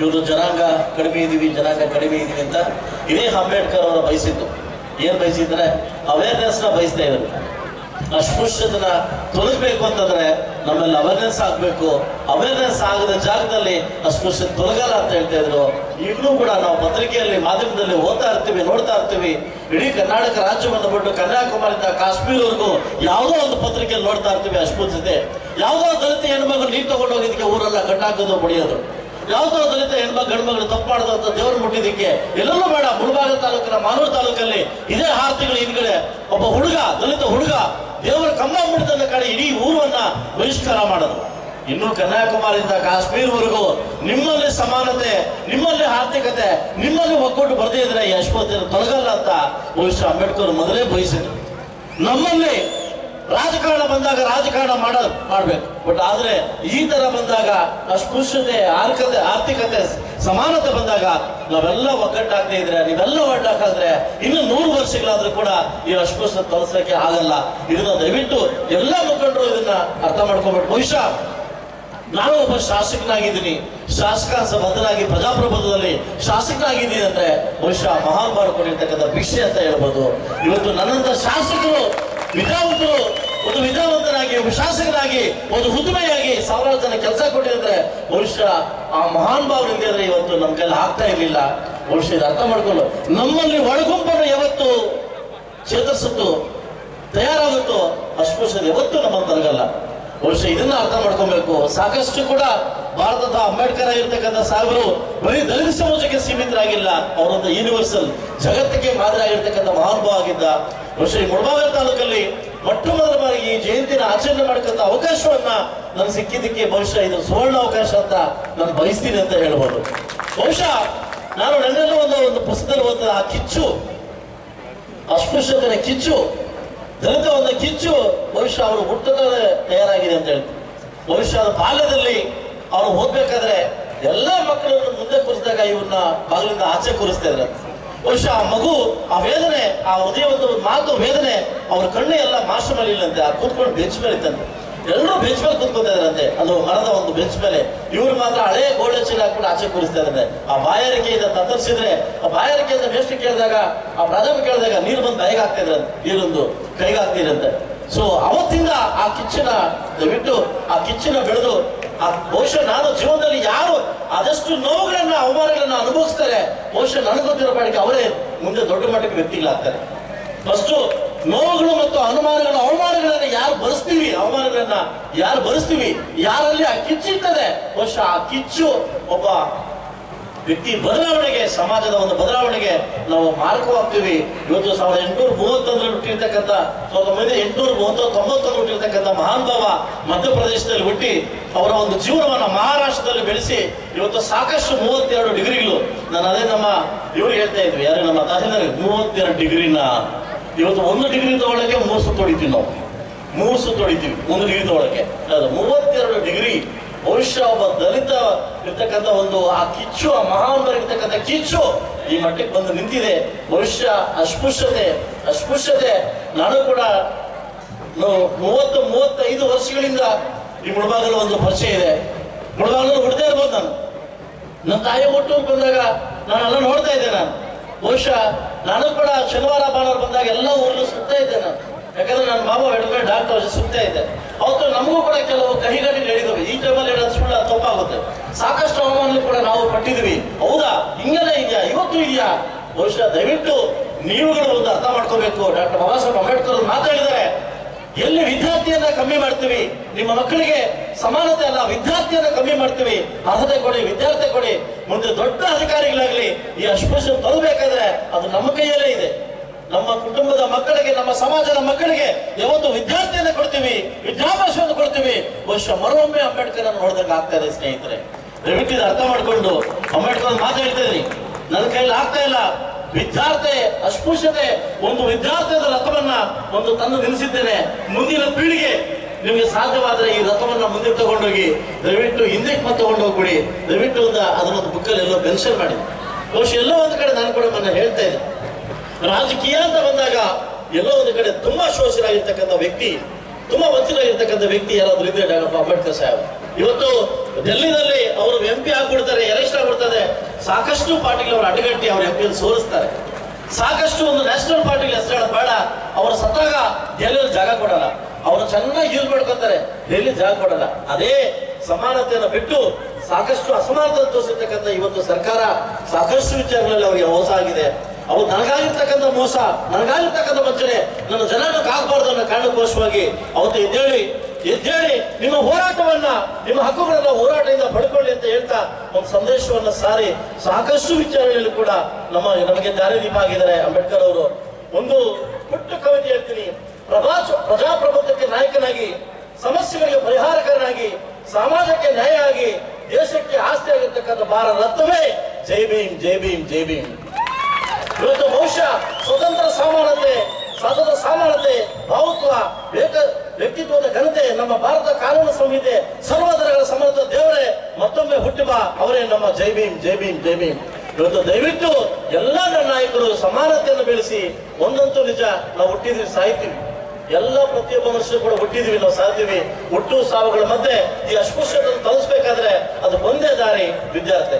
ಇವತ್ತು ಜನಾಂಗ ಕಡಿಮೆ ಇದೀವಿ, ಜನಾಂಗ ಕಡಿಮೆ ಇದೀವಿ ಅಂತ ಇದೇ ಅಂಬೇಡ್ಕರ್ ಅವರ ಬಯಸಿದ್ದು. ಏನು ಬಯಸಿದ್ರೆ ಅವೇರ್ನೆಸ್ನ ಬಯಸ್ತಾ ಇದ್ರು ಅಸ್ಪೃಶ್ಯತನ ತೊಲಗಬೇಕು ಅಂತಂದ್ರೆ ನಮ್ಮಲ್ಲಿ ಅವೇರ್ನೆಸ್ ಆಗಬೇಕು. ಅವೇರ್ನೆಸ್ ಆಗದ ಜಾಗದಲ್ಲಿ ಅಸ್ಪೃಶ್ಯತೆ ತೊಲಗಲ್ಲ ಅಂತ ಹೇಳ್ತಾ ಇದ್ರು. ಇನ್ನೂ ಕೂಡ ನಾವು ಪತ್ರಿಕೆಯಲ್ಲಿ, ಮಾಧ್ಯಮದಲ್ಲಿ ಓದ್ತಾ ಇರ್ತೀವಿ, ನೋಡ್ತಾ ಇರ್ತೀವಿ. ಇಡೀ ಕರ್ನಾಟಕ ರಾಜ್ಯವನ್ನು ಬಿಟ್ಟು ಕನ್ಯಾಕುಮಾರಿಯಿಂದ ಕಾಶ್ಮೀರವರೆಗೂ ಯಾವುದೋ ಒಂದು ಪತ್ರಿಕೆಯಲ್ಲಿ ನೋಡ್ತಾ ಇರ್ತೀವಿ ಅಸ್ಪೃಶ್ಯತೆ ಯಾವುದೋ ದಲಿತ ಹೆಣ್ಮಗಳು ನೀರು ತಗೊಂಡು ಹೋಗಿದ್ದಕ್ಕೆ ಊರೆಲ್ಲ ಕಟ್ಟಾಕೋದು ಬಡಿಯೋದು ಯಾವುದೋ ದಲಿತ ಹೆಣ್ಮ ಗಂಡ್ಮಗಳು ತಪ್ಪು ಅಂತ ದೇವರು ಮುಟ್ಟಿದ್ದಕ್ಕೆ ಎಲ್ಲರೂ ಬೇಡ. ಮುಳಬಾಗ ತಾಲೂಕಿನ ಮಾನೂರು ತಾಲೂಕಲ್ಲಿ ಇದೇ ಆರು ತಿಂಗಳ ಹಿಂದ್ಗಡೆ ಒಬ್ಬ ಹುಡುಗ, ದಲಿತ ಹುಡುಗ, ದೇವರ ಕಂಬ ಮುಟ್ಟಿದ ಕಡೆ ಇಡೀ ಊರನ್ನ ಬಹಿಷ್ಕಾರ ಮಾಡೋದು ಇನ್ನು ಕನ್ಯಾಕುಮಾರಿಯಿಂದ ಕಾಶ್ಮೀರ್ವರೆಗೂ ನಿಮ್ಮಲ್ಲಿ ಸಮಾನತೆ, ನಿಮ್ಮಲ್ಲಿ ಆರ್ಥಿಕತೆ, ನಿಮ್ಮಲ್ಲಿ ಒಕ್ಕೊಟ್ಟು ಬರದೇ ಇದ್ರೆ ಈ ಅಶ್ವತ್ಥ ತೊಲಗಲ್ಲ ಅಂತ ಬಹುಶಃ ಅಂಬೇಡ್ಕರ್ ಮೊದಲೇ ಬಯಸಿದ್ರು. ನಮ್ಮಲ್ಲಿ ರಾಜಕಾರಣ ಬಂದಾಗ ರಾಜಕಾರಣ ಮಾಡ ಮಾಡ್ಬೇಕು. ಬಟ್ ಆದ್ರೆ ಈ ತರ ಬಂದಾಗ ಅಸ್ಪೃಶ್ಯತೆ ಆರ್ಥಿಕತೆ ಆರ್ಥಿಕತೆ ಸಮಾನತೆ ಬಂದಾಗ ನಾವೆಲ್ಲ ಒಗ್ಗಟ್ಟಾಗ್ತಾ ಇದ್ರೆ, ನೀವೆಲ್ಲ ಒಗ್ಗಟ್ಟಾದ್ರೆ ಇನ್ನು ನೂರು ವರ್ಷಗಳಾದ್ರೂ ಕೂಡ ಈ ಅಸ್ಪೃಶ್ಯತೆ ತಲಸಕ್ಕೆ ಆಗಲ್ಲ. ಇದನ್ನ ದಯವಿಟ್ಟು ಎಲ್ಲ ಮುಖಂಡರು ಇದನ್ನ ಅರ್ಥ ಮಾಡ್ಕೋಬೇಕು. ಬಹುಶಃ ನಾನು ಒಬ್ಬ ಶಾಸಕನಾಗಿದ್ದೀನಿ. ಶಾಸಕ ಬದ್ಧನಾಗಿ ಪ್ರಜಾಪ್ರಭುತ್ವದಲ್ಲಿ ಶಾಸಕನಾಗಿದ್ದೀನಿ ಅಂದ್ರೆ ಬಹುಶಃ ಮಹಾನ್ ಮಾಡಿಕೊಂಡಿರ್ತಕ್ಕಂಥ ಭಿಕ್ಷೆ ಅಂತ ಹೇಳ್ಬೋದು. ಇವತ್ತು ನನ್ನಂತ ಶಾಸಕರು ವಿದ್ಯಾವಂತರು, ಒಂದು ವಿದ್ಯಾವಂತರಾಗಿ ಒಬ್ಬ ಶಾಸಕರಾಗಿ, ಒಂದು ಹುದುಮೆಯಾಗಿ ಸಾವಿರಾರು ಜನ ಕೆಲಸ ಕೊಟ್ಟಿದ್ರೆ ಬಹುಶಃ ಆ ಮಹಾನ್ ಭಾವನಿಂದ ಅಂದರೆ ಇವತ್ತು ನಮ್ಮ ಕೈಲಿ ಆಗ್ತಾ ಇರಲಿಲ್ಲ. ಬಹುಶಃ ಇದು ಅರ್ಥ ಮಾಡ್ಕೊಂಡು ನಮ್ಮಲ್ಲಿ ಒಳಗುಂಪನ್ನು ಯಾವತ್ತು ಚೇತರಿಸುತ್ತೋ, ತಯಾರಾಗುತ್ತೋ ಅಸ್ಪೃಶ್ಯತೆ ಯಾವತ್ತೂ ನಮ್ಮ ತರಗಲ್ಲ ಬಹುಶಃ ಇದನ್ನ ಅರ್ಥ ಮಾಡ್ಕೊಬೇಕು. ಸಾಕಷ್ಟು ಕೂಡ ಭಾರತದ ಅಂಬೇಡ್ಕರ್ ಆಗಿರ್ತಕ್ಕಂಥ ಸಾಹೇಬರು ಬರೀ ದಲಿತ ಸಮಾಜಕ್ಕೆ ಸೀಮಿತರಾಗಿಲ್ಲ. ಅವರೊಂದು ಯೂನಿವರ್ಸಲ್ ಜಗತ್ತಿಗೆ ಮಾದರಿ ಆಗಿರ್ತಕ್ಕಂಥ ಮಹಾನುಭಾವ ಆಗಿದ್ದ ಬಹುಶಃ ಈ ಮುಳಬಾಗಿಲು ತಾಲೂಕಲ್ಲಿ ಮೊಟ್ಟ ಮೊದಲ ಬಾರಿಗೆ ಈ ಜಯಂತಿನ ಆಚರಣೆ ಮಾಡಕ್ಕಂಥ ಅವಕಾಶವನ್ನ ನನ್ಗೆ ಸಿಕ್ಕಿದ್ದಕ್ಕೆ ಬಹುಶಃ ಇದು ಸುವರ್ಣ ಅವಕಾಶ ಅಂತ ನಾನು ಬಯಸ್ತೀನಿ ಅಂತ ಹೇಳ್ಬೋದು. ಬಹುಶಃ ನಾನು ನನ್ನೆಲ್ಲ ಒಂದು ಒಂದು ಪುಸ್ತಕದಲ್ಲಿ ಓದಿದ ಆ ಕಿಚ್ಚು ಅಸ್ಪೃಶ್ಯತನ ಕಿಚ್ಚು. ದಲಿತ ಒಂದು ಕಿಚ್ಚು ಬಹುಶಃ ಅವರು ಹುಟ್ಟದಲ್ಲೇ ತಯಾರಾಗಿದೆ ಅಂತ ಹೇಳ್ತಾರೆ. ಬಹುಶಃ ಬಾಲ್ಯದಲ್ಲಿ ಅವರು ಓದ್ಬೇಕಾದ್ರೆ ಎಲ್ಲ ಮಕ್ಕಳನ್ನು ಮುಂದೆ ಕೂರಿಸಿದಾಗ ಇವ್ರನ್ನ ಬಾಗಿಲಿಂದ ಆಚೆ ಕೂರಿಸ್ತಾ ಇದ್ರೆ ಬಹುಶಃ ಆ ಮಗು ಆ ವೇದನೆ, ಆ ಹೃದಯ ಒಂದು ಮಾತು ವೇದನೆ, ಅವ್ರ ಕಣ್ಣು ಎಲ್ಲ ಮಾಸ್ಟರ್ ಮೇಲೆ ಆ ಕೂತ್ಕೊಂಡು ಬೆಂಚ್ ಮೇಲೆ ಇತ್ತಂತೆ. ಎಲ್ಲರೂ ಬೆಂಚ್ ಮೇಲೆ ಕೂತ್ಕೊತಾ ಇದ್ರಂತೆ ಅದು ಮರದ ಒಂದು ಬೆಂಚ್ ಮೇಲೆ. ಇವ್ರು ಮಾತ್ರ ಹಳೆ ಗೋಡೆ ಚೀಲ ಹಾಕ್ಬಿಟ್ಟು ಆಚೆ ಕೂರಿಸ್ತಾ ಇದ್ದಾರೆ. ಆ ಬಾಯಾರಿಕೆಯಿಂದ ತತ್ತರಿಸಿದ್ರೆ, ಆ ಬಾಯಾರಿಕೆಯಿಂದ ಮೇಷ್ಟ್ರು ಕೇಳಿದಾಗ, ಆ ಪ್ರಾಥಮಿಕ ಕೇಳಿದಾಗ ನೀರು ಬಂದು ಇದ್ರಂತೆ ನೀರೊಂದು ಕೈಗೆ ಹಾಕ್ತಿರಂತೆ ಸೊ ಅವತ್ತಿಂದ ಆ ಕಿಚ್ಚನ ಬಿಟ್ಟು ಆ ಕಿಚ್ಚನ ಬೆಳೆದು, ಆ ಬಹುಶಃ ನಾನು ಜೀವನದಲ್ಲಿ ಯಾರು ಆದಷ್ಟು ನೋವುಗಳನ್ನ, ಅವಮಾನಗಳನ್ನ ಅನುಭವಿಸ್ತಾರೆ, ಬಹುಶಃ ನನಗೆ ಗೊತ್ತಿರೋ ಪಾಡಿಗೆ ಅವರೇ ಮುಂದೆ ದೊಡ್ಡ ಮಟ್ಟಕ್ಕೆ ವ್ಯಕ್ತಿಗಳಾಗ್ತಾರೆ. ಫಸ್ಟ್ ನೋವುಗಳು ಮತ್ತು ಅನುಮಾನಗಳ ಅವಮಾನಗಳನ್ನು ಯಾರು ಬರೆಸ್ತೀವಿ? ಅವಮಾನಗಳನ್ನ ಯಾರು ಭರಿಸ್ತೀವಿ ಯಾರಲ್ಲಿ ಆ ಕಿಚ್ಚಿರ್ತದೆ ಬಹುಶಃ ಆ ಕಿಚ್ಚು ಒಬ್ಬ ವ್ಯಕ್ತಿ ಬದಲಾವಣೆಗೆ, ಸಮಾಜದ ಒಂದು ಬದಲಾವಣೆಗೆ ನಾವು ಮಾರ್ಗವಾಗ್ತೀವಿ ಇವತ್ತು ಸಾವಿರದ ಎಂಟುನೂರ ಮೂವತ್ತೊಂದರಲ್ಲಿ ಹುಟ್ಟಿರ್ತಕ್ಕಂಥ, ಸಾವಿರದ ಒಂಬೈನೂರ ಎಂಟುನೂರ ಮೂವತ್ತ ತೊಂಬತ್ತೊಂದು ಹುಟ್ಟಿರ್ತಕ್ಕಂಥ ಮಹಾನುಭಾವ ಮಧ್ಯಪ್ರದೇಶದಲ್ಲಿ ಹುಟ್ಟಿ ಅವರ ಒಂದು ಜೀವನವನ್ನು ಮಹಾರಾಷ್ಟ್ರದಲ್ಲಿ ಬೆಳೆಸಿ ಇವತ್ತು ಸಾಕಷ್ಟು ಮೂವತ್ತೆರಡು ಡಿಗ್ರಿಗಳು. ನಾನು ಅದೇ ನಮ್ಮ ಇವರು ಹೇಳ್ತಾ ಇದ್ವಿ ಯಾರು ನಮ್ಮ ತಹಸೀಲ್ದಾರ್? ಮೂವತ್ತೆರಡು ಡಿಗ್ರಿನ? ಇವತ್ತು ಒಂದು ಡಿಗ್ರಿ ತಗೊಳ್ಳಕ್ಕೆ ಮೂರು ಸುತ್ತು ಹೊಡಿತೀವಿ ನಾವು. ಮೂರು ಸುತ್ತು ಹೊಡಿತೀವಿ, ಒಂದು ಡಿಗ್ರಿ ತಗೊಳ್ಳಕ್ಕೆ ಮೂವತ್ತೆರಡು ಡಿಗ್ರಿ ಬಹುಶಃ ಒಬ್ಬ ದಲಿತ ಇರ್ತಕ್ಕಂಥ ಒಂದು ಆ ಕಿಚ್ಚು, ಆ ಮಹಾನ್ ಕಿಚ್ಚು ಈ ಮಟ್ಟಕ್ಕೆ ಬಂದು ನಿಂತಿದೆ. ಬಹುಶಃ ಅಸ್ಪೃಶ್ಯತೆ ಅಸ್ಪೃಶ್ಯತೆ. ನಾನು ಕೂಡ ಮೂವತ್ತು, ಮೂವತ್ತೈದು ವರ್ಷಗಳಿಂದ ಈ ಮುಳಬಾಗಲು ಒಂದು ಪರಿಚಯ ಇದೆ. ಮುಳಬಾಗಲು ಹುಡ್ತಾ ಇರ್ಬೋದು ನಾನು. ನನ್ನ ತಾಯಿ ಹುಟ್ಟು ಬಂದಾಗ ನಾನು ಎಲ್ಲ ನೋಡ್ತಾ ಇದ್ದೆ ನಾನು. ಬಹುಶಃ ನಾನು ಕೂಡ ಶನಿವಾರ, ಭಾನುವಾರ ಬಂದಾಗ ಎಲ್ಲ ಊರಲ್ಲೂ ಸುತ್ತಾ ಇದ್ದೆ ನಾನು. ಯಾಕಂದ್ರೆ ನನ್ನ ಮಾವ ಹೆಡ್ಮೇಲೆ ಡಾಕ್ಟರ್ ಸುತ್ತಾ ಇದ್ದೆ. ಅವತ್ತು ನಮಗೂ ಕೂಡ ಕೆಲವು ಕಹಿಗಡಿ ಹೇಳಿದವು ಈ ಟೈಮಲ್ಲಿ ಹೇಳೋದು ಸುಳ್ಳ ತಪ್ಪಾಗುತ್ತೆ. ಸಾಕಷ್ಟು ಅವಮಾನ ಕೂಡ ನಾವು ಪಟ್ಟಿದ್ವಿ ಹೌದಾ? ಹಿಂಗೆಲ್ಲ ಇದೆಯಾ? ಇವತ್ತು ಇದೆಯಾ? ಬಹುಶಃ ದಯವಿಟ್ಟು ನೀವುಗಳು ಒಂದು ಅರ್ಥ ಮಾಡ್ಕೋಬೇಕು. ಡಾಕ್ಟರ್ ಬಾಬಾ ಸಾಹೇಬ್ ಅಂಬೇಡ್ಕರ್ ಮಾತಾಡಿದ್ದಾರೆ. ಎಲ್ಲಿ ವಿದ್ಯಾರ್ಥಿಯನ್ನ ಕಮ್ಮಿ ಮಾಡ್ತೀವಿ? ನಿಮ್ಮ ಮಕ್ಕಳಿಗೆ ಸಮಾನತೆ ಅಲ್ಲ, ವಿದ್ಯಾರ್ಥಿಯನ್ನ ಕಮ್ಮಿ ಮಾಡ್ತೀವಿ. ಅರ್ಹತೆ ಕೊಡಿ, ವಿದ್ಯಾರ್ಥಿ ಕೊಡಿ. ಮುಂದೆ ದೊಡ್ಡ ಅಧಿಕಾರಿಗಳಾಗ್ಲಿ, ಈ ಅಸ್ಪೃಶ್ಯ ತರಬೇಕಾದ್ರೆ ಅದು ನಮ್ಮ ಕೈಯಲ್ಲೇ ಇದೆ. ನಮ್ಮ ಕುಟುಂಬದ ಮಕ್ಕಳಿಗೆ, ನಮ್ಮ ಸಮಾಜದ ಮಕ್ಕಳಿಗೆ ಯಾವತ್ತು ವಿದ್ಯಾರ್ಥಿಯನ್ನ ಕೊಡ್ತೀವಿ, ವಿದ್ಯಾಭ್ಯಾಸವನ್ನು ಕೊಡ್ತೀವಿ. ವರ್ಷ ಮರೊಮ್ಮೆ ಅಂಬೇಡ್ಕರ್ ಅನ್ನು ನೋಡಿದಂಗೆ ಆಗ್ತಾ ಇದೆ ಸ್ನೇಹಿತರೆ. ದಯವಿಟ್ಟು ಅರ್ಥ ಮಾಡ್ಕೊಂಡು ಅಂಬೇಡ್ಕರ್ ಮಾತಾಡ್ತಿದ್ರಿ ನನ್ನ ಕೈಯಲ್ಲಿ ಆಗ್ತಾ ಇಲ್ಲ. ವಿದ್ಯಾರ್ಥಿ ಅಸ್ಪೃಶ್ಯತೆ, ಒಂದು ವಿದ್ಯಾರ್ಥಿಯ ರಥವನ್ನ ಒಂದು ತಂದು ನಿಲ್ಲಿಸಿದ್ದೇನೆ. ಮುಂದಿನ ಪೀಳಿಗೆ ನಿಮಗೆ ಸಾಧ್ಯವಾದರೆ ಈ ರಥವನ್ನ ಮುಂದೆ ತಗೊಂಡೋಗಿ ದಯವಿಟ್ಟು ಹಿಂದಕ್ಕೆ ಮತ್ತೆ ತಗೊಂಡು ಹೋಗ್ಬಿಡಿ ದಯವಿಟ್ಟು ಒಂದು ಅದನ್ನೊಂದು ಬುಕ್ಕಲ್ಲಿ ಎಲ್ಲೋ ಮೆನ್ಷನ್ ಮಾಡಿ. ಬಹುಶಃ ಎಲ್ಲೋ ಒಂದು ಕಡೆ ನಾನು ಕೂಡ ಮೊನ್ನೆ ಹೇಳ್ತಾ ಇದ್ದೆ. ರಾಜಕೀಯ ಅಂತ ಬಂದಾಗ ಎಲ್ಲೋ ಒಂದು ಕಡೆ ತುಂಬಾ ಶೋಷರಾಗಿರ್ತಕ್ಕಂಥ ವ್ಯಕ್ತಿ, ತುಂಬಾ ವಂಚಿತರಾಗಿರ್ತಕ್ಕಂಥ ವ್ಯಕ್ತಿ ಯಾರಾದ್ರೂ ಇದ್ರೆ ಡಾಕ್ಟರ್ ಅಂಬೇಡ್ಕರ್ ಸಾಹೇಬ್. ಇವತ್ತು ಡೆಲ್ಲಿನಲ್ಲಿ ಅವರು ಎಂ ಪಿ ಆಗ್ಬಿಡ್ತಾರೆ ಎಲೆಕ್ಷನ್ ಆಗ್ಬಿಡ್ತಾರೆ. ಸಾಕಷ್ಟು ಪಾರ್ಟಿಗಳು ಅವರು ಅಡ್ಡಗಟ್ಟಿ ಅವ್ರ ಎಂ ಸೋಲಿಸ್ತಾರೆ. ಸಾಕಷ್ಟು ಒಂದು ನ್ಯಾಷನಲ್ ಪಾರ್ಟಿಗೆ ಹೆಸರು ಬೇಡ, ಅವರು ಸತ್ತಾಗ ಡೆಲ್ಲಿಯಲ್ಲಿ ಜಾಗ ಕೊಡಲ್ಲ. ಅವರು ಚೆನ್ನಾಗಿ ಯೂಸ್ ಮಾಡ್ಕೊತಾರೆ ಡೆಲ್ಲಿ ಜಾಗ ಕೊಡಲ್ಲ. ಅದೇ ಸಮಾನತೆಯನ್ನು ಬಿಟ್ಟು ಸಾಕಷ್ಟು ಅಸಮಾನತೆ ತೋರಿಸಿರ್ತಕ್ಕಂಥ ಇವತ್ತು ಸರ್ಕಾರ ಸಾಕಷ್ಟು ವಿಚಾರಗಳಲ್ಲಿ ಅವರಿಗೆ ಮೋಸ ಆಗಿದೆ. ಅವು ನನಗಾಗಿರ್ತಕ್ಕಂಥ ಮೋಸ, ನನಗಾಗಿರ್ತಕ್ಕಂಥ ವಂಚನೆ, ನನ್ನ ಜನರನ್ನು ಆಗಬಾರ್ದು ಅನ್ನೋ ಕಾರಣಕ್ಕೋಸ್ಕರವಾಗಿ ಅವತ್ತು ಎದ್ದೇಳಿ ಎದ್ದೇಳಿ ನಿಮ್ಮ ಹೋರಾಟವನ್ನ, ನಿಮ್ಮ ಹಕ್ಕುಗಳನ್ನ ಹೋರಾಟದಿಂದ ಪಡ್ಕೊಳ್ಳಿ ಅಂತ ಹೇಳ್ತಾ ಒಂದು ಸಂದೇಶವನ್ನ ಸಾರಿ ಸಾಕಷ್ಟು ವಿಚಾರಗಳಲ್ಲಿ ಕೂಡ ನಮ್ಮ, ನಮಗೆ ದಾರಿದೀಪ ಆಗಿದ್ದಾರೆ ಅಂಬೇಡ್ಕರ್ ಅವರು. ಒಂದು ಪುಟ್ಟ ಕವಿತೆ ಹೇಳ್ತೀನಿ. ಪ್ರಭಾ ಪ್ರಜಾಪ್ರಭುತ್ವಕ್ಕೆ ನಾಯಕನಾಗಿ, ಸಮಸ್ಯೆಗಳಿಗೆ ಪರಿಹಾರಕರನಾಗಿ, ಸಮಾಜಕ್ಕೆ ನ್ಯಾಯ ಆಗಿ, ದೇಶಕ್ಕೆ ಆಸ್ತಿ ಆಗಿರ್ತಕ್ಕಂಥ ಭಾರತ ರತ್ನವೇ ಜೈ ಭೀಮ್ ಜೈ ಭೀಮ್ ಜೈ ಭೀಮ್. ಇವತ್ತು ಬಹುಶಃ ಸ್ವತಂತ್ರ ಸಮಾನತೆ ಸ್ವತಂತ್ರ ಸಮಾನತೆ ಭಾವತ್ವ ಬೇಕ ವ್ಯಕ್ತಿತ್ವದ ಘನತೆ ನಮ್ಮ ಭಾರತ ಕಾನೂನು ಸಂಹಿತೆ ಸರ್ವೋದರಗಳ ಸಮರ್ಥ ದೇವರೇ. ಮತ್ತೊಮ್ಮೆ ಹುಟ್ಟಿಬಾ ಅವರೇ ನಮ್ಮ ಜೈ ಭೀಮ್ ಜೈ ಭೀಮ್ ಜೈ ಭೀಮ್. ಇವತ್ತು ದಯವಿಟ್ಟು ಎಲ್ಲ ನನ್ನ ನಾಯಕರು ಸಮಾನತೆಯನ್ನು ಬೆಳೆಸಿ, ಒಂದಂತೂ ನಿಜ, ನಾವು ಹುಟ್ಟಿದ್ವಿ, ಸಾಯ್ತೀವಿ. ಎಲ್ಲ ಪ್ರತಿಯೊಬ್ಬ ಮನುಷ್ಯರು ಕೂಡ ಹುಟ್ಟಿದ್ವಿ, ನಾವು ಸಾಯ್ತೀವಿ. ಹುಟ್ಟು ಸಾವುಗಳ ಮಧ್ಯೆ ಈ ಅಸ್ಪೃಶ್ಯತೆಯನ್ನು ತಲುಸ್ಬೇಕಾದ್ರೆ ಅದು ಒಂದೇ ದಾರಿ, ವಿದ್ಯಾರ್ಥಿ.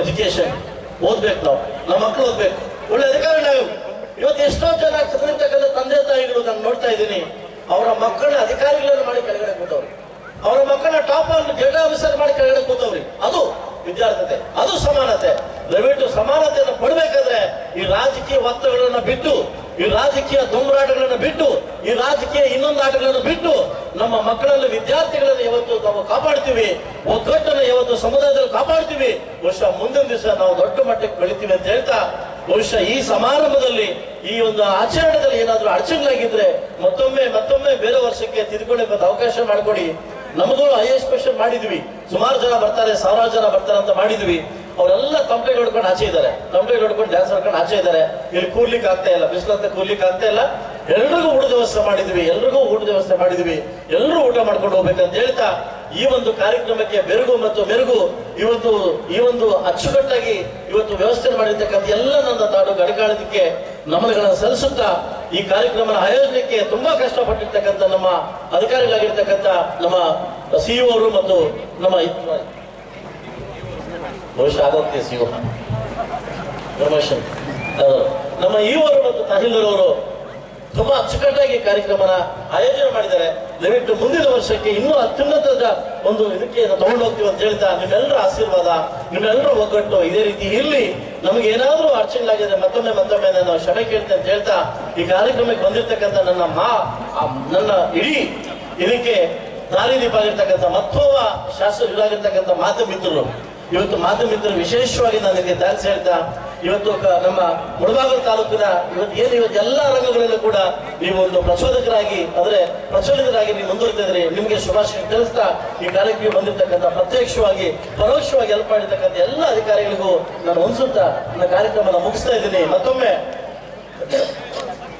ಎಜುಕೇಶನ್ ಓದ್ಬೇಕು ನಾವು. ನಮ್ಮ ಮಕ್ಕಳು ಓದ್ಬೇಕು. ಒಳ್ಳೆ ನಾವು. ಇವತ್ತು ಎಷ್ಟೋ ಜನ ಕಲಿತಕ್ಕಂಥ ತಂದೆ ತಾಯಿಗಳು ನಾನು ನೋಡ್ತಾ ಇದ್ದೀನಿ. ಅವರ ಮಕ್ಕಳನ್ನ ಅಧಿಕಾರಿಗಳನ್ನು ಮಾಡಿ ಕೆಳಗಡೆ ಕೂತವ್ರಿ. ಅವರ ಮಕ್ಕಳ ಟಾಪ್ ಅನ್ನು ಗೆಡ್ ಆಫೀಸರ್ ಮಾಡಿ ಕೆಳಗಡೆ ಕೂತವ್ರಿ. ಅದು ವಿದ್ಯಾರ್ಥತೆ, ಅದು ಸಮಾನತೆ. ದಯವಿಟ್ಟು ಸಮಾನತೆಯನ್ನು ಪಡಬೇಕಾದ್ರೆ ಈ ರಾಜಕೀಯ ಒತ್ತಡಗಳನ್ನ ಬಿಟ್ಟು, ಈ ರಾಜಕೀಯ ದುಂಬರಾಟಗಳನ್ನು ಬಿಟ್ಟು, ಈ ರಾಜಕೀಯ ಇನ್ನೊಂದು ಆಟಗಳನ್ನು ಬಿಟ್ಟು, ನಮ್ಮ ಮಕ್ಕಳಲ್ಲಿ ವಿದ್ಯಾರ್ಥಿಗಳನ್ನು ಯಾವತ್ತು ನಾವು ಕಾಪಾಡ್ತೀವಿ, ಒಗ್ಗಟ್ಟನ್ನು ಯಾವತ್ತು ಸಮುದಾಯದಲ್ಲಿ ಕಾಪಾಡ್ತೀವಿ, ವರ್ಷ ಮುಂದಿನ ದಿವಸ ನಾವು ದೊಡ್ಡ ಮಟ್ಟಕ್ಕೆ ಬೆಳಿತೀವಿ ಅಂತ ಹೇಳ್ತಾ ಬಹುಶಃ ಈ ಸಮಾರಂಭದಲ್ಲಿ, ಈ ಒಂದು ಆಚರಣೆದಲ್ಲಿ ಏನಾದ್ರೂ ಅಡಚಣೆಗಳಾಗಿದ್ರೆ ಮತ್ತೊಮ್ಮೆ ಮತ್ತೊಮ್ಮೆ ಬೇರೆ ವರ್ಷಕ್ಕೆ ತಿದ್ಕೊಳ್ಳಿಕ್ಕೆ ಮತ್ತು ಅವಕಾಶ ಮಾಡಿಕೊಡಿ. ನಮಗೂ ಐ ಎಸ್ ಸ್ಪೆಷಲ್ ಮಾಡಿದ್ವಿ. ಸುಮಾರು ಜನ ಬರ್ತಾರೆ, ಸಾವಿರಾರು ಜನ ಬರ್ತಾರೆ ಅಂತ ಮಾಡಿದ್ವಿ. ಅವರೆಲ್ಲ ತಂಪೆ ಹೊಡ್ಕೊಂಡು ಆಚೆ ಇದ್ದಾರೆ. ತಂಪೆ ಹೊಡ್ಕೊಂಡು ಡ್ಯಾನ್ಸ್ ಮಾಡ್ಕೊಂಡು ಆಚೆ ಇದ್ದಾರೆ. ಇಲ್ಲಿ ಕೂರ್ಲಿಕ್ಕೆ ಆಗ್ತಾ ಇಲ್ಲ, ಬಿಸಿಲಂತ ಕೂರ್ಲಿಕ್ಕೆ ಆಗ್ತಾ ಇಲ್ಲ. ಎಲ್ರಿಗೂ ಊಟದ ವ್ಯವಸ್ಥೆ ಮಾಡಿದ್ವಿ, ಎಲ್ರಿಗೂ ಊಟದ ವ್ಯವಸ್ಥೆ ಮಾಡಿದ್ವಿ. ಎಲ್ಲರೂ ಊಟ ಮಾಡ್ಕೊಂಡು ಹೋಗ್ಬೇಕಂತ ಹೇಳ್ತಾ ಈ ಒಂದು ಕಾರ್ಯಕ್ರಮಕ್ಕೆ ಬೆರಗು ಮತ್ತು ಮೆರುಗು ಇವತ್ತು ಈ ಒಂದು ಅಚ್ಚುಕಟ್ಟಾಗಿ ಇವತ್ತು ವ್ಯವಸ್ಥೆ ಮಾಡಿರ್ತಕ್ಕಂಥ ಎಲ್ಲ ನನ್ನ ತಾಡು ಗಡಕಾಳದಕ್ಕೆ ನಮನಗಳನ್ನು ಸಲ್ಲಿಸುತ್ತಾ ಈ ಕಾರ್ಯಕ್ರಮ ಆಯೋಜನೆಗೆ ತುಂಬಾ ಕಷ್ಟಪಟ್ಟಿರ್ತಕ್ಕಂಥ ನಮ್ಮ ಅಧಿಕಾರಿಗಳಾಗಿರ್ತಕ್ಕಂಥ ನಮ್ಮ ಸಿಇಒ ಅವರು ಮತ್ತು ನಮ್ಮ ಬಹುಶಃ ಆಗೋಗ್ತದೆ ಸಿಇಒ ಪ್ರಮೋಷನ್ ನಮ್ಮ ಇವರು ಮತ್ತು ತಹಸೀಲ್ದಾರ್ ಅವರು ತುಂಬಾ ಅಚ್ಚುಕಟ್ಟಾಗಿ ಕಾರ್ಯಕ್ರಮನ ಆಯೋಜನೆ ಮಾಡಿದ್ದಾರೆ. ದಯವಿಟ್ಟು ಮುಂದಿನ ವರ್ಷಕ್ಕೆ ಇನ್ನೂ ಅತ್ಯುನ್ನತದ ಒಂದು ಇದಕ್ಕೆ ತಗೊಂಡು ಹೋಗ್ತೀವಿ ಅಂತ ಹೇಳ್ತಾ ನಿಮ್ಮೆಲ್ಲರ ಆಶೀರ್ವಾದ, ನಿಮ್ಮೆಲ್ಲರೂ ಒಗ್ಗಟ್ಟು ಇದೇ ರೀತಿ ಇರ್ಲಿ. ನಮಗೆ ಅರ್ಚನೆ ಆಗಿದೆ ಮತ್ತೊಮ್ಮೆ ಮತ್ತೊಮ್ಮೆ ನಾನು ಕ್ಷಮೆ ಕೇಳ್ತೇನೆ ಅಂತ ಹೇಳ್ತಾ ಈ ಕಾರ್ಯಕ್ರಮಕ್ಕೆ ಬಂದಿರತಕ್ಕಂಥ ನನ್ನ ಮಾ ನನ್ನ ಇಡೀ ಇದಕ್ಕೆ ದಾರಿದೀಪ ಆಗಿರ್ತಕ್ಕಂಥ ಮತ್ತೊಬ್ಬ ಮಾತು ಮಿತ್ರರು ಇವತ್ತು ಮಾತು ಮಿತ್ರರು ವಿಶೇಷವಾಗಿ ನನಗೆ ಥ್ಯಾಂಕ್ಸ್ ಹೇಳ್ತಾ ಇವತ್ತು ನಮ್ಮ ಮುಳಬಾಗಲ ತಾಲೂಕಿನ ಇವತ್ತು ಏನು ಇವತ್ತು ಎಲ್ಲ ರಂಗಗಳಲ್ಲೂ ಕೂಡ ನೀವು ಒಂದು ಪ್ರಚೋದಕರಾಗಿ ಅಂದ್ರೆ ಪ್ರಚೋದಕರಾಗಿ ನೀವು ಮುಂದುವರಿತಾ ಇದ್ರಿ ನಿಮಗೆ ಶುಭಾಶಯ ತಿಳಿಸ್ತಾ ಈ ಕಾರ್ಯಕ್ರಮ ಬಂದಿರತಕ್ಕಂಥ ಪ್ರತ್ಯಕ್ಷವಾಗಿ, ಪರೋಕ್ಷವಾಗಿ ಹೆಲ್ಪ್ ಮಾಡಿರ್ತಕ್ಕಂಥ ಎಲ್ಲ ಅಧಿಕಾರಿಗಳಿಗೂ ನಾನು ಹೊಂದಿಸುತ್ತಾ ನನ್ನ ಕಾರ್ಯಕ್ರಮನ ಮುಗಿಸ್ತಾ ಇದ್ದೀನಿ. ಮತ್ತೊಮ್ಮೆ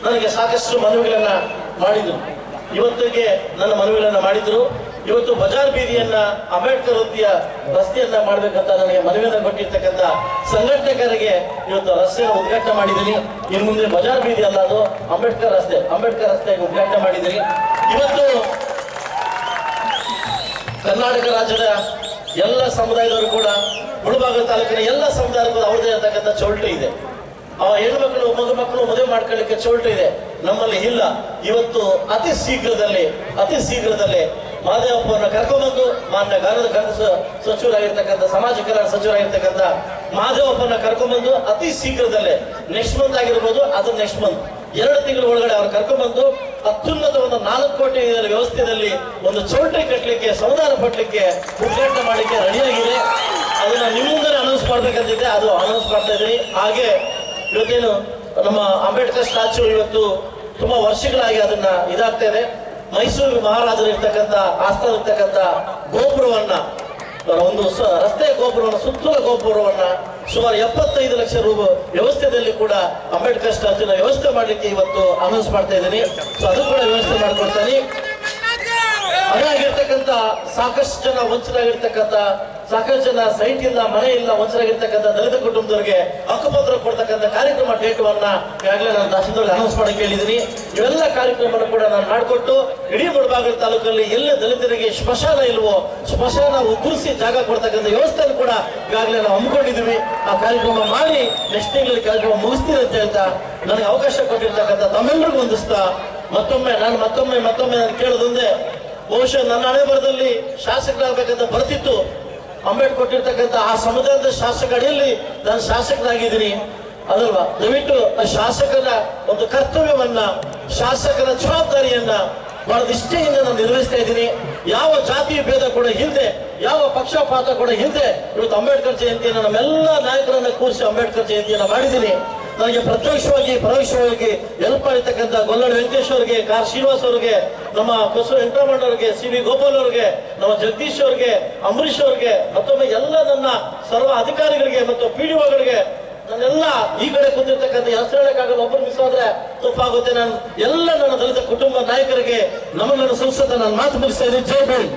ನನಗೆ ಸಾಕಷ್ಟು ಮನವಿಗಳನ್ನ ಮಾಡಿದ್ರು. ಇವತ್ತಿಗೆ ನನ್ನ ಮನವಿಗಳನ್ನ ಮಾಡಿದ್ರು. ಇವತ್ತು ಬಜಾರ್ ಬೀದಿಯನ್ನ ಅಂಬೇಡ್ಕರ್ ವೃತ್ತಿಯ ರಸ್ತೆಯನ್ನ ಮಾಡ್ಬೇಕಂತ ನನಗೆ ಮನವಿಯನ್ನು ಕೊಟ್ಟಿರ್ತಕ್ಕಂಥ ಸಂಘಟಕರಿಗೆ ಇವತ್ತು ರಸ್ತೆಯನ್ನು ಉದ್ಘಾಟನೆ ಮಾಡಿದ್ದೀನಿ. ಇನ್ನು ಮುಂದೆ ಬಜಾರ್ ಬೀದಿ ಅಲ್ಲ ಅದು, ಅಂಬೇಡ್ಕರ್ ರಸ್ತೆ ಅಂಬೇಡ್ಕರ್ ರಸ್ತೆ ಉದ್ಘಾಟನೆ ಮಾಡಿದ್ದೀನಿ. ಇವತ್ತು ಕರ್ನಾಟಕ ರಾಜ್ಯದ ಎಲ್ಲ ಸಮುದಾಯದವರು ಕೂಡ ಮುಳುಬಾಗಿಲು ತಾಲೂಕಿನ ಎಲ್ಲ ಸಮುದಾಯಕ್ಕೂ ಅವ್ರದೇ ಇರತಕ್ಕಂಥ ಚೌಲ್ಟ್ರಿ ಇದೆ. ಆ ಹೆಣ್ಮಕ್ಳು ಮಗು ಮಕ್ಕಳು ಮದುವೆ ಮಾಡ್ಕೊಳ್ಳಿಕ್ಕೆ ಚೌಲ್ಟ್ರಿ ಇದೆ. ನಮ್ಮಲ್ಲಿ ಇಲ್ಲ. ಇವತ್ತು ಅತಿ ಶೀಘ್ರದಲ್ಲಿ ಅತಿ ಶೀಘ್ರದಲ್ಲಿ ಮಹದೇವಪ್ಪನ ಕರ್ಕೊಂಡ್ಬಂದು, ಮಾನ್ಯ ಗಾನದ ಸಚಿವರಾಗಿರ್ತಕ್ಕಂಥ, ಸಮಾಜ ಕಲ್ಯಾಣ ಸಚಿವರಾಗಿರ್ತಕ್ಕಂಥ ಮಹದೇವಪ್ಪನ ಕರ್ಕೊಂಡ್ಬಂದು ಅತಿ ಶೀಘ್ರದಲ್ಲೇ ನೆಕ್ಸ್ಟ್ ಮಂತ್ ಆಗಿರ್ಬೋದು, ಅದು ನೆಕ್ಸ್ಟ್ ಮಂತ್ ಎರಡು ತಿಂಗಳ ಒಳಗಡೆ ಅವ್ರು ಕರ್ಕೊಂಡ್ಬಂದು ಅತ್ಯುನ್ನತ ಒಂದು ನಾಲ್ಕು ಕೋಟಿ ವ್ಯವಸ್ಥೆಯಲ್ಲಿ ಒಂದು ಚೌಟ್ರಿ ಕಟ್ಟಲಿಕ್ಕೆ ಸಂವಿಧಾನ ಪಟ್ಟಲಿಕ್ಕೆ ಉದ್ಘಾಟನೆ ಮಾಡಲಿಕ್ಕೆ ರೆಡಿಯಾಗಿದೆ. ಅದನ್ನ ನಿಮ್ಮ ಮುಂದೆ ಅನೌನ್ಸ್ ಮಾಡ್ಬೇಕಂತಿದ್ದೆ ಅದು ಅನೌನ್ಸ್ ಮಾಡ್ತಾ ಇದ್ದೀನಿ. ಹಾಗೆ ಇವತ್ತೇನು ನಮ್ಮ ಅಂಬೇಡ್ಕರ್ ಸ್ಟ್ಯಾಚು ಇವತ್ತು ತುಂಬಾ ವರ್ಷಗಳಾಗಿ ಅದನ್ನ ಇದಾಗ್ತಾ ಇದೆ. ಮೈಸೂರು ಮಹಾರಾಜರು ಇರ್ತಕ್ಕಂಥ ಆಸ್ಥಾನ ಇರ್ತಕ್ಕಂಥ ಗೋಪುರವನ್ನ ಒಂದು ರಸ್ತೆ ಗೋಪುರವನ್ನ ಸುತ್ತಲ ಗೋಪುರವನ್ನ ಸುಮಾರು ಎಪ್ಪತ್ತೈದು ಲಕ್ಷ ರೂ ವ್ಯವಸ್ಥೆಯಲ್ಲಿ ಕೂಡ ಅಂಬೇಡ್ಕರ್ ಸ್ಟ್ಯಾಚ್ಯೂನ ವ್ಯವಸ್ಥೆ ಮಾಡಲಿಕ್ಕೆ ಇವತ್ತು ಅನೌನ್ಸ್ ಮಾಡ್ತಾ ಇದ್ದೀನಿ. ಸೊ ಅದು ಕೂಡ ವ್ಯವಸ್ಥೆ ಮಾಡ್ಕೊಡ್ತೀನಿ. ಇರ್ತಕ್ಕಂಥ ಸಾಕಷ್ಟು ಜನ ವಂಚರಾಗಿರ್ತಕ್ಕಂಥ ಸಾಕಷ್ಟು ಜನ ಸೈಟ್ ಇಲ್ಲ, ಮನೆ ಇಲ್ಲ ವಂಚರಾಗಿರ್ತಕ್ಕಂಥ ದಲಿತ ಕುಟುಂಬದವರಿಗೆ ಹಕ್ಕುಪತ್ರ ಕೊಡ್ತಕ್ಕಂಥ ಕಾರ್ಯಕ್ರಮ ಡೇಟುವನ್ನ ಈಗಾಗಲೇ ನಾನು ತಹಸೀಲ್ದಾರ್ಗೆ ಅನೌನ್ಸ್ ಮಾಡಕ್ಕೆ ಕೇಳಿದೀನಿ ಇವೆಲ್ಲ ಕಾರ್ಯಕ್ರಮವನ್ನು ಕೂಡ ನಾನು ಮಾಡಿಕೊಟ್ಟು ಇಡೀ ಮುಳಬಾಗಿಲು ತಾಲೂಕಲ್ಲಿ ಎಲ್ಲ ದಲಿತರಿಗೆ ಸ್ಮಶಾನ ಇಲ್ವೋ, ಸ್ಮಶಾನ ಉಗುರಿಸಿ ಜಾಗ ಕೊಡ್ತಕ್ಕಂಥ ವ್ಯವಸ್ಥೆಯನ್ನು ಕೂಡ ಈಗಾಗಲೇ ನಾವು ಹಮ್ಮಿಕೊಂಡಿದ್ದೀವಿ. ಆ ಕಾರ್ಯಕ್ರಮ ಮಾಡಿ ನೆಕ್ಸ್ಟ್ ತಿಂಗಳಲ್ಲಿ ಕಾರ್ಯಕ್ರಮ ಮುಗಿಸ್ತೀನಿ ಅಂತ ಹೇಳ್ತಾ ನನಗೆ ಅವಕಾಶ ಕೊಟ್ಟಿರ್ತಕ್ಕಂಥ ತಮ್ಮೆಲ್ಲರಿಗೂ ಹೊಂದಿಸ್ತಾ ಮತ್ತೊಮ್ಮೆ ನಾನು ಮತ್ತೊಮ್ಮೆ ಮತ್ತೊಮ್ಮೆ ನಾನು ಕೇಳೋದೊಂದೇ ಬಹುಶಃ ನನ್ನ ಹಣೆ ಬರದಲ್ಲಿ ಶಾಸಕರಾಗಬೇಕಂತ ಬರ್ತಿತ್ತು. ಅಂಬೇಡ್ಕರ್ ಕೊಟ್ಟಿರ್ತಕ್ಕಂಥ ಆ ಸಮುದಾಯದ ಶಾಸಕ ಅಡಿಯಲ್ಲಿ ನಾನು ಶಾಸಕರಾಗಿದ್ದೀನಿ ಅದಲ್ವಾ? ದಯವಿಟ್ಟು ಆ ಶಾಸಕರ ಒಂದು ಕರ್ತವ್ಯವನ್ನ ಶಾಸಕರ ಜವಾಬ್ದಾರಿಯನ್ನ ಬಹಳ ನಿಷ್ಠೆಯಿಂದ ನಾನು ನಿರ್ವಹಿಸ್ತಾ ಇದ್ದೀನಿ. ಯಾವ ಜಾತಿ ಭೇದ ಕೂಡ ಹಿಂದೆ, ಯಾವ ಪಕ್ಷಪಾತ ಕೂಡ ಹಿಂದೆ ಇವತ್ತು ಅಂಬೇಡ್ಕರ್ ಜಯಂತಿಯನ್ನು ನಮ್ಮೆಲ್ಲ ನಾಯಕರನ್ನ ಕೂರಿಸಿ ಅಂಬೇಡ್ಕರ್ ಜಯಂತಿಯನ್ನು ಮಾಡಿದ್ದೀನಿ. ನನಗೆ ಪ್ರತ್ಯಕ್ಷವಾಗಿ, ಪರೋಕ್ಷವಾಗಿ ಹೆಲ್ಪ್ ಮಾಡಿರ್ತಕ್ಕಂಥ ಗೊಲ್ಲಡ್ ವೆಂಕಟೇಶ್ ಅವರಿಗೆ, ಕಾರ್ ಶ್ರೀನಿವಾಸ್ ಅವರಿಗೆ, ನಮ್ಮ ಕೊಸರು ವೆಂಕಟರಮಣ ಅವರಿಗೆ, ಸಿ ವಿ ಗೋಪಾಲ್ ಅವರಿಗೆ, ನಮ್ಮ ಜಗದೀಶ್ ಅವರಿಗೆ ಅಂಬರೀಶ್ ಅವರಿಗೆ, ಮತ್ತೊಮ್ಮೆ ಎಲ್ಲ ನನ್ನ ಸರ್ವ ಅಧಿಕಾರಿಗಳಿಗೆ ಮತ್ತು ಪಿ ಡಿ ಒಗಳಿಗೆ ನನ್ನೆಲ್ಲ ಈ ಕಡೆ ಕುಂದಿರ್ತಕ್ಕಂಥ ಹೆಸರು ಹೇಳಕ್ಕಾಗಲ್ಲ ಒಬ್ಬರು ಮಿಸ್ ಆದ್ರೆ ತಪ್ಪಾಗುತ್ತೆ ನಾನು ಎಲ್ಲ ನನ್ನ ದಲಿತ ಕುಟುಂಬ ನಾಯಕರಿಗೆ ನಮ್ಮನ್ನು ಸಂಸದ ನಾನು ಮಾತು ಮುಗಿಸ್ತಾ ಇದ್ದೀನಿ ಜೈ ಭೀಮ್.